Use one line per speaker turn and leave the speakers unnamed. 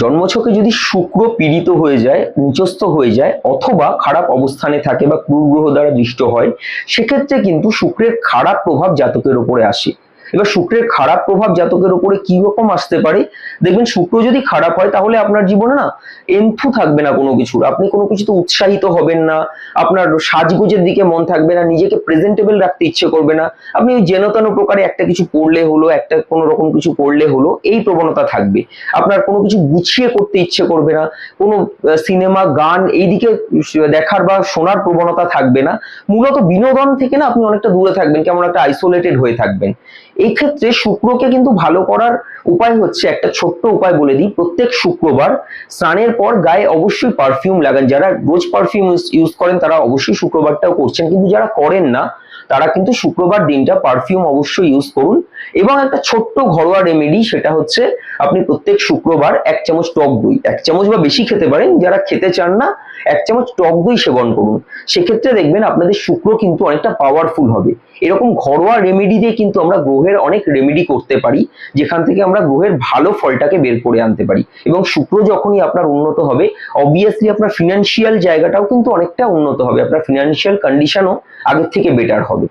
জন্মছকে যদি শুক্র পীড়িত হয়ে যায়, নিচস্থ হয়ে যায়, অথবা খারাপ অবস্থানে থাকে বা ক্রুর গ্রহ দ্বারা দৃষ্ট হয়, সেক্ষেত্রে কিন্তু শুক্রের খারাপ প্রভাব জাতকের ওপরে আসে। এবার শুক্রের খারাপ প্রভাব জাতকের উপরে কি রকম আসতে পারে? দেখবেন শুক্র যদি খারাপ হয়, তাহলে আপনার জীবনে না এন্থু থাকবে না কোনো কিছুর। আপনি কোনো কিছুতে উৎসাহিত হবেন না, আপনার সাজগোজের দিকে মন থাকবে না, নিজেকে প্রেজেন্টেবল রাখতে ইচ্ছে করবে না। আপনি ওই যেন তেন প্রকারে একটা কিছু পড়লে হলো, একটা কোনো রকম কিছু পড়লে হলো, এই প্রবণতা থাকবে। আপনার কোনো কিছু গুছিয়ে করতে ইচ্ছে করবে না, কোনো সিনেমা, গান, এইদিকে দেখার বা শোনার প্রবণতা থাকবে না। মূলত বিনোদন থেকে না আপনি অনেকটা দূরে থাকবেন, কেমন একটা আইসোলেটেড হয়ে থাকবেন। এই ক্ষেত্রে শুক্রকে কিন্তু ভালো করার উপায় হচ্ছে একটা ছোট্ট উপায় বলে দিই। প্রত্যেক শুক্রবার স্নানের পর গায়ে অবশ্যই পারফিউম লাগান। যারা রোজ পারফিউম ইউজ করেন তারা অবশ্যই শুক্রবারটাও করছেন। কিন্তু যারা করেন না, তারা কিন্তু শুক্রবার দিনটা পারফিউম অবশ্যই ইউজ করুন। এবং একটা ছোট্ট ঘরোয়া রেমেডি সেটা হচ্ছে আপনি প্রত্যেক শুক্রবার এক চামচ টক দই, এক চামচ বা বেশি খেতে পারেন, যারা খেতে চান না, এক চামচ টক দই সেবন করুন। সেক্ষেত্রে দেখবেন আপনাদের শুক্র কিন্তু অনেকটা পাওয়ারফুল হবে। এরকম ঘরোয়া রেমেডি দিয়ে কিন্তু আমরা গ্রহের অনেক রেমেডি করতে পারি, যেখান থেকে আমরা গ্রহের ভালো ফলটাকে বের করে আনতে পারি। এবং শুক্র যখনই আপনার উন্নত হবে অবভিয়াসলি আপনার ফিনান্সিয়াল জায়গাটাও কিন্তু অনেকটা উন্নত হবে, আপনার ফিনান্সিয়াল কন্ডিশনও আগের থেকে বেটার হবে।